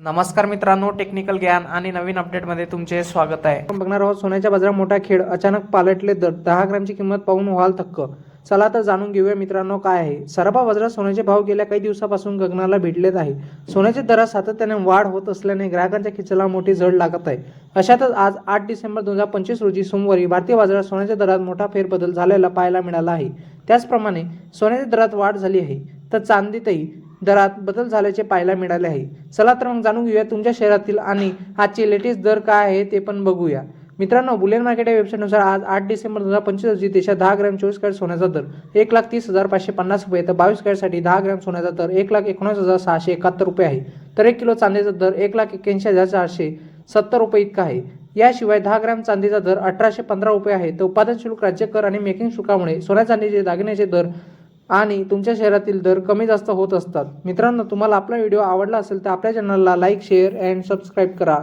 नमस्कार मित्रांनो टेक्निकल ज्ञान आणि नवीन अपडेटमध्ये तुमचे स्वागत आहे. आपण बघणार आहोत सोन्याच्या बाजारात मोठा खेळ. अचानक पालटले दर दहा ग्रॅमची किंमत पाहून व्हाल थक्क. चला तर जाणून घेऊया मित्रांनो काय आहे. सराफा बाजारात सोन्याचे भाव गेल्या काही दिवसापासून गगनाला भिडलेत आहे. सोन्याच्या दरात सातत्याने वाढ होत असल्याने ग्राहकांच्या खिचाला मोठी झड लागत आहे. अशातच आज आठ डिसेंबर दोन हजार पंचवीस रोजी सोमवारी भारतीय बाजारात सोन्याच्या दरात मोठा फेरबदल झालेला पाहायला मिळाला आहे. त्याचप्रमाणे सोन्याच्या दरात वाढ झाली आहे. तर चांदीतही दरात बदल झाल्याचे पाहायला मिळाले आहे. चला तर मग जाणून घेऊया तुमच्या शहरातील आणि आजचे लेटेस्ट दर काय आहे ते पण बघूया. मित्रांनो बुलियन मार्केट या वेबसाईटनुसार आज आठ डिसेंबर दोन हजार पंचवीस रोजी देशात दहा ग्रॅम चोवीस कॅरेट सोन्याचा दर एक लाख तीस हजार पाचशे पन्नास रुपये तर बावीस कॅरेटसाठी दहा ग्रॅम सोन्याचा दर एक लाख एकोणीस हजार सहाशे एकाहत्तर रुपये आहे. तर एक किलो चांदीचा दर एक लाख एक्क्याऐंशी हजार चारशे सत्तर रुपये इतका आहे. याशिवाय दहा ग्रॅम चांदीचा दर अठराशे पंधरा रुपये आहे. तर उत्पादन शुल्क राज्य कर आणि मेकिंग शुल्कामुळे सोन्या चांदीचे दागिन्याचे दर आणि तुमच्या शहरातील दर कमी जास्त होत असतात. मित्रांनो तुम्हाला आपला व्हिडिओ आवडला असेल तर आपल्या चॅनलला लाईक शेअर अँड सबस्क्राईब करा.